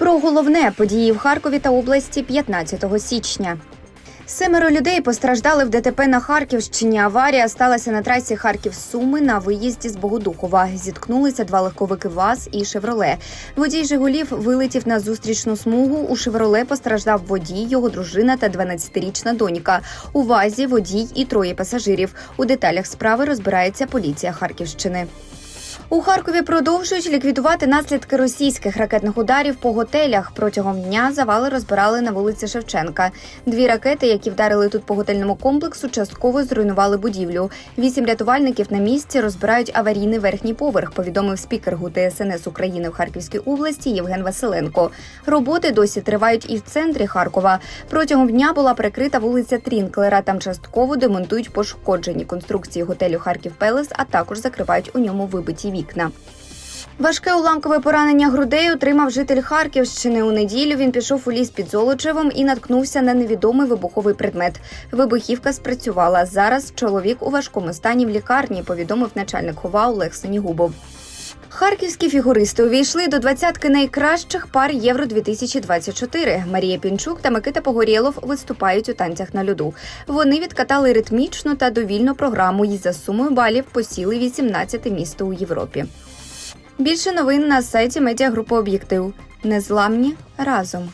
Про головне події в Харкові та області 15 січня. Семеро людей постраждали в ДТП на Харківщині. Аварія сталася на трасі Харків-Суми на виїзді з Богодухова. Зіткнулися два легковики ВАЗ і Шевроле. Водій Жигулів вилетів на зустрічну смугу. У Шевроле постраждав водій, його дружина та 12-річна донька. У ВАЗі водій і троє пасажирів. У деталях справи розбирається поліція Харківщини. У Харкові продовжують ліквідувати наслідки російських ракетних ударів по готелях. Протягом дня завали розбирали на вулиці Шевченка. Дві ракети, які вдарили тут по готельному комплексу, частково зруйнували будівлю. Вісім рятувальників на місці розбирають аварійний верхній поверх. Повідомив спікер ГУ ДСНС України в Харківській області Євген Василенко. Роботи досі тривають і в центрі Харкова. Протягом дня була прикрита вулиця Трінклера. Там частково демонтують пошкоджені конструкції готелю Харків Пелес, а також закривають у ньому вибиті вікна. Важке уламкове поранення грудей отримав житель Харківщини. У неділю він пішов у ліс під Золочевом і наткнувся на невідомий вибуховий предмет. Вибухівка спрацювала. Зараз чоловік у важкому стані в лікарні, повідомив начальник хова Олег Сенігубов. Харківські фігуристи увійшли до двадцятки найкращих пар Євро 2024 Марія Пінчук та Микита Погорєлов виступають у танцях на льоду. Вони відкатали ритмічну та довільну програму і за сумою балів посіли 18 місто у Європі. Більше новин на сайті медіагрупи Об'єктив. Незламні разом.